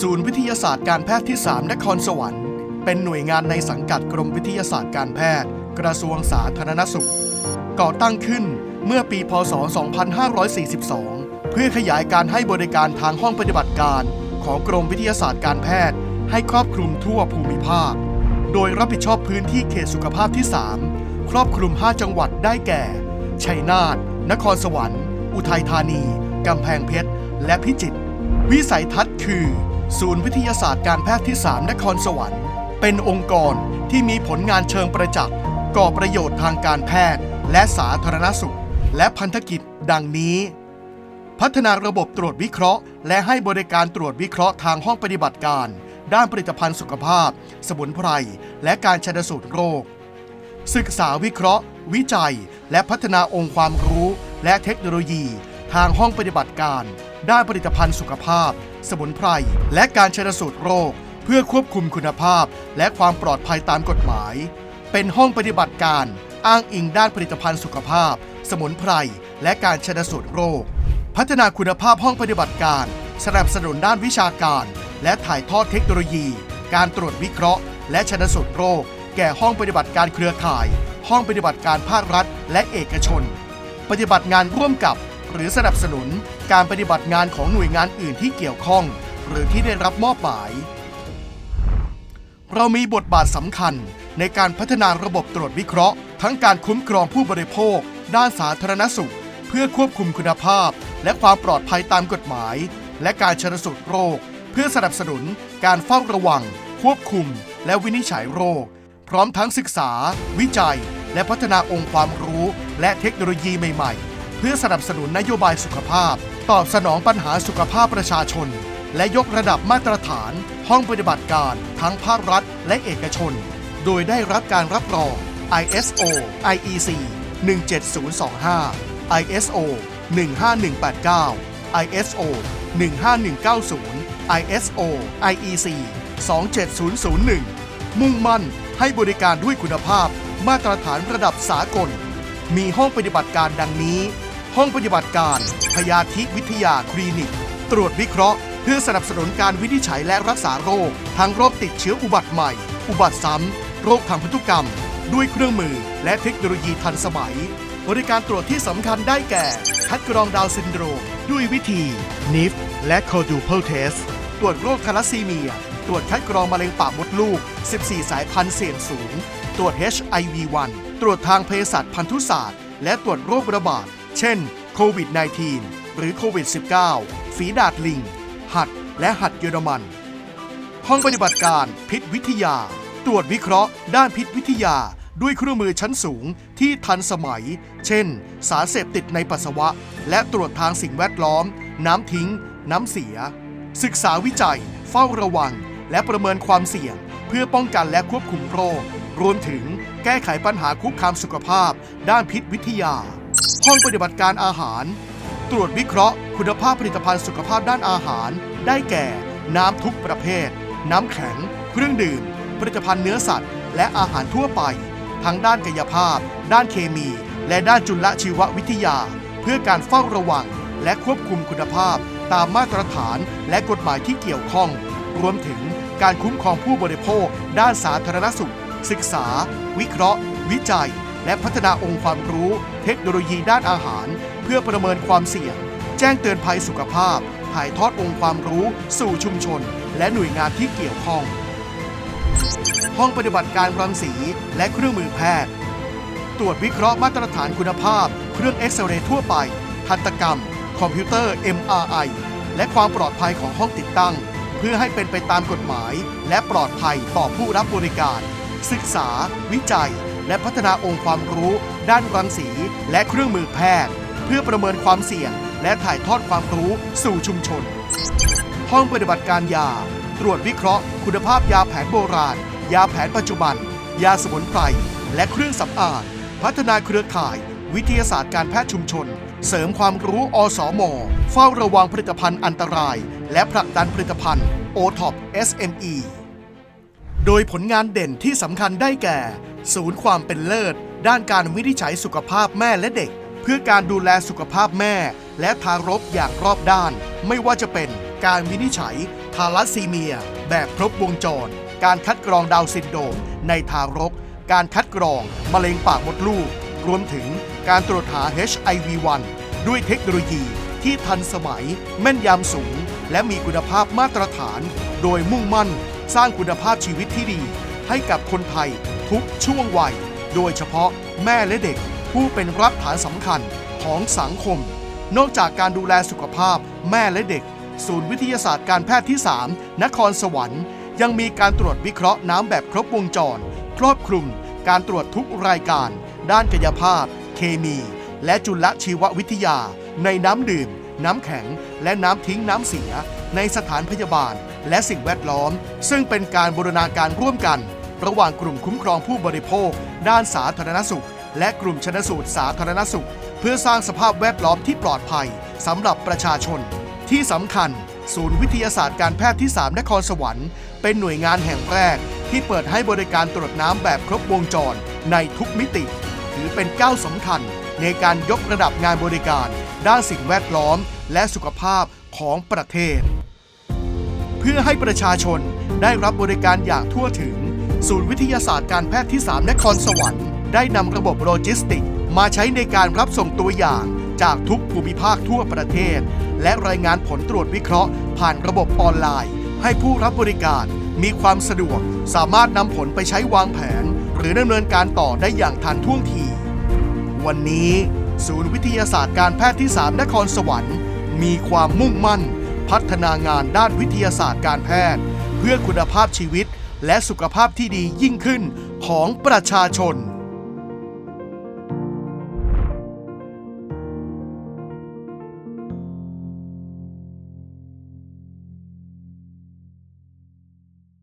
ศูนย์วิทยาศาสตร์การแพทย์ที่ 3 นครสวรรค์ เป็นหน่วยงานในสังกัดกรมวิทยาศาสตร์การแพทย์ กระทรวงสาธารณสุข ก่อตั้งขึ้นเมื่อปี พศ 2542 เพื่อขยายการให้บริการทางห้องปฏิบัติการ ของกรมวิทยาศาสตร์การแพทย์ ให้ครอบคลุมทั่วภูมิภาค โดยรับผิดชอบพื้นที่เขตสุขภาพที่ 3 ครอบคลุม 5 จังหวัดได้แก่ ชัยนาท นครสวรรค์ อุทัยธานี กำแพงเพชร และพิจิตร วิสัยทัศน์คือ ศูนย์วิทยาศาสตร์การแพทย์ที่ 3 นครสวรรค์ เป็นองค์กรที่มีผลงานเชิงประจักษ์ก่อประโยชน์ทางการแพทย์ และสาธารณสุข และพันธกิจ ดังนี้ พัฒนาระบบตรวจวิเคราะห์ และให้บริการตรวจวิเคราะห์ทางห้องปฏิบัติการ ด้านผลิตภัณฑ์สุขภาพ สมุนไพร และการชันสูตรโรค ศึกษาวิเคราะห์ วิจัย และพัฒนาองค์ความรู้ และเทคโนโลยี ทางห้องปฏิบัติการ ด้านผลิตภัณฑ์สุขภาพ สมุนไพร และการชันสูตรโรค เพื่อควบคุมคุณภาพ และความปลอดภัยตามกฎหมาย เป็นห้องปฏิบัติการ อ้างอิงด้านผลิตภัณฑ์สุขภาพ สมุนไพร และการชันสูตรโรค พัฒนาคุณภาพห้องปฏิบัติการ สนับสนุนด้านวิชาการ และถ่ายทอดเทคโนโลยี การตรวจวิเคราะห์ และชันสูตรโรค แก่ห้องปฏิบัติการเครือข่าย ห้องปฏิบัติการภาครัฐ และเอกชน ปฏิบัติงานร่วมกับ หรือสนับสนุนการปฏิบัติงานของหน่วยงานอื่นที่เกี่ยวข้อง หรือที่ได้รับมอบหมาย เรามีบทบาทสำคัญในการพัฒนาระบบตรวจวิเคราะห์ ทั้งการคุ้มครองผู้บริโภค ด้านสาธารณสุข เพื่อควบคุมคุณภาพ และความปลอดภัยตามกฎหมาย และการชนสูตรโรค เพื่อสนับสนุนการเฝ้าระวัง ควบคุม และวินิจฉัยโรค พร้อมทั้งศึกษา วิจัย และพัฒนาองค์ความรู้ และเทคโนโลยีใหม่ ๆ พื่อสนับสนุนนโยบายสุขภาพ ตอบสนองปัญหาสุขภาพประชาชน และยกระดับมาตรฐาน ห้องปฏิบัติการ ทั้งภาครัฐและเอกชน โดยได้รับการรับรอง ISO IEC 17025 ISO 15189 ISO 15190 ISO IEC 27001 มุ่งมั่นให้บริการด้วยคุณภาพมาตรฐานระดับสากล มีห้องปฏิบัติการดังนี้ ห้องปฏิบัติการ พยาธิวิทยาคลินิก ตรวจวิเคราะห์ เพื่อสนับสนุนการวินิจฉัยและรักษาโรค ทั้งโรคติดเชื้ออุบัติใหม่ อุบัติซ้ำ โรคทางพันธุกรรม ด้วยเครื่องมือและเทคโนโลยีทันสมัย บริการตรวจที่สำคัญได้แก่ คัดกรองดาวซินโดรม ด้วยวิธี NIF และ Quadruple Test ตรวจโรคทาลัสซีเมีย ตรวจคัดกรองมะเร็งปากมดลูก 14 สายพันธุ์เสี่ยงสูง ตรวจ HIV-1 ตรวจทางเภสัชพันธุศาสตร์ และตรวจโรคระบาด เช่นโควิด -19 หรือโควิด -19 ฝีดาดลิง หัดและหัดเยอรมัน ห้องปฏิบัติการพิษวิทยา ตรวจวิเคราะห์ด้านพิษวิทยาด้วยเครื่องมือชั้นสูงที่ทันสมัย เช่น สารเสพติดในปัสสาวะ และตรวจทางสิ่งแวดล้อม น้ำทิ้ง น้ำเสีย ศึกษาวิจัย เฝ้าระวัง และประเมินความเสี่ยง เพื่อป้องกันและควบคุมโรค รวมถึงแก้ไขปัญหาคุกคามสุขภาพ ด้านพิษวิทยา ห้องปฏิบัติการอาหาร ตรวจวิเคราะห์ คุณภาพผลิตภัณฑ์สุขภาพด้านอาหาร ได้แก่ น้ำทุกประเภท น้ำแข็ง เครื่องดื่ม ผลิตภัณฑ์เนื้อสัตว์ และอาหารทั่วไป ทั้งด้านกายภาพ ด้านเคมี และด้านจุลชีววิทยา เพื่อการเฝ้าระวัง และควบคุมคุณภาพ ตามมาตรฐานและกฎหมายที่เกี่ยวข้อง รวมถึงการคุ้มครองผู้บริโภค ด้านสาธารณสุข ศึกษา วิเคราะห์ วิจัย และพัฒนาองค์ความรู้เทคโนโลยีด้านอาหาร เพื่อประเมินความเสี่ยง แจ้งเตือนภัยสุขภาพ ถ่ายทอดองค์ความรู้สู่ชุมชน และหน่วยงานที่เกี่ยวข้อง ห้องปฏิบัติการรังสีและเครื่องมือแพทย์ ตรวจวิเคราะห์มาตรฐานคุณภาพ เครื่องเอ็กซเรย์ทั่วไป ทันตกรรม คอมพิวเตอร์ MRI และความปลอดภัยของห้องติดตั้ง เพื่อให้เป็นไปตามกฎหมาย และปลอดภัยต่อผู้รับบริการ ศึกษา วิจัย และพัฒนาองค์ความรู้ด้านรังสี และเครื่องมือแพทย์ เพื่อประเมินความเสี่ยง และถ่ายทอดความรู้สู่ชุมชน ห้องปฏิบัติการยา ตรวจวิเคราะห์ คุณภาพยาแผนโบราณ ยาแผนปัจจุบัน ยาสมุนไพรและเครื่องสำอางพัฒนาเครือข่าย วิทยาศาสตร์การแพทย์ชุมชน เสริมความรู้อสมเฝ้าระวังผลิตภัณฑ์อันตราย และผลักดันผลิตภัณฑ์ OTOP SME โดยผลงานเด่นที่สำคัญได้แก่ ศูนย์ความเป็นเลิศ ด้านการวินิจฉัยสุขภาพแม่และเด็ก เพื่อการดูแลสุขภาพแม่ และทารกอย่างรอบด้าน ไม่ว่าจะเป็นการวินิจฉัยทาลัสซีเมีย แบบครบวงจร การคัดกรองดาวซินโดมในทารก การคัดกรองมะเร็งปากมดลูก รวมถึงการตรวจหา HIV-1 ด้วยเทคโนโลยีที่ทันสมัย แม่นยำสูง และมีคุณภาพมาตรฐาน โดยมุ่งมั่น สร้างคุณภาพชีวิตที่ดี ให้กับคนไทยทุกช่วงวัย โดยเฉพาะแม่และเด็กผู้เป็นรากฐานสำคัญของสังคม นอกจากการดูแลสุขภาพแม่และเด็ก ศูนย์วิทยาศาสตร์การแพทย์ที่ 3 นครสวรรค์ ยังมีการตรวจวิเคราะห์น้ำแบบครบวงจร ครอบคลุม การตรวจทุกรายการ ด้านกายภาพ เคมี และจุลชีววิทยา ในน้ำดื่ม น้ำแข็ง และน้ำทิ้งน้ำเสีย ในสถานพยาบาล และสิ่งแวดล้อม ซึ่งเป็นการบูรณาการร่วมกัน ระหว่างกลุ่มคุ้มครองผู้บริโภค ด้านสาธารณสุข และกลุ่มชนสูตรสาธารณสุข เพื่อสร้างสภาพแวดล้อมที่ปลอดภัยสำหรับประชาชน ที่สำคัญ ศูนย์วิทยาศาสตร์การแพทย์ที่ 3 นครสวรรค์ เป็นหน่วยงานแห่งแรก ที่เปิดให้บริการตรวจน้ำแบบครบวงจรในทุกมิติ ถือเป็นก้าวสำคัญในการยกระดับงานบริการ ด้านสิ่งแวดล้อม และสุขภาพของประเทศ เพื่อให้ประชาชนได้รับบริการอย่างทั่วถึง ศูนย์วิทยาศาสตร์การแพทย์ที่ 3 นครสวรรค์ได้นำระบบโลจิสติก มาใช้ในการรับส่งตัวอย่างจากทุกภูมิภาคทั่วประเทศ และรายงานผลตรวจวิเคราะห์ ผ่านระบบออนไลน์ ให้ผู้รับบริการมีความสะดวก สามารถนำผลไปใช้วางแผน หรือดำเนินการต่อได้อย่างทันท่วงที วันนี้ ศูนย์วิทยาศาสตร์การแพทย์ที่ 3 นครสวรรค์ มีความมุ่งมั่น พัฒนางานด้านวิทยาศาสตร์การแพทย์ เพื่อคุณภาพชีวิตและสุขภาพที่ดียิ่งขึ้นของประชาชน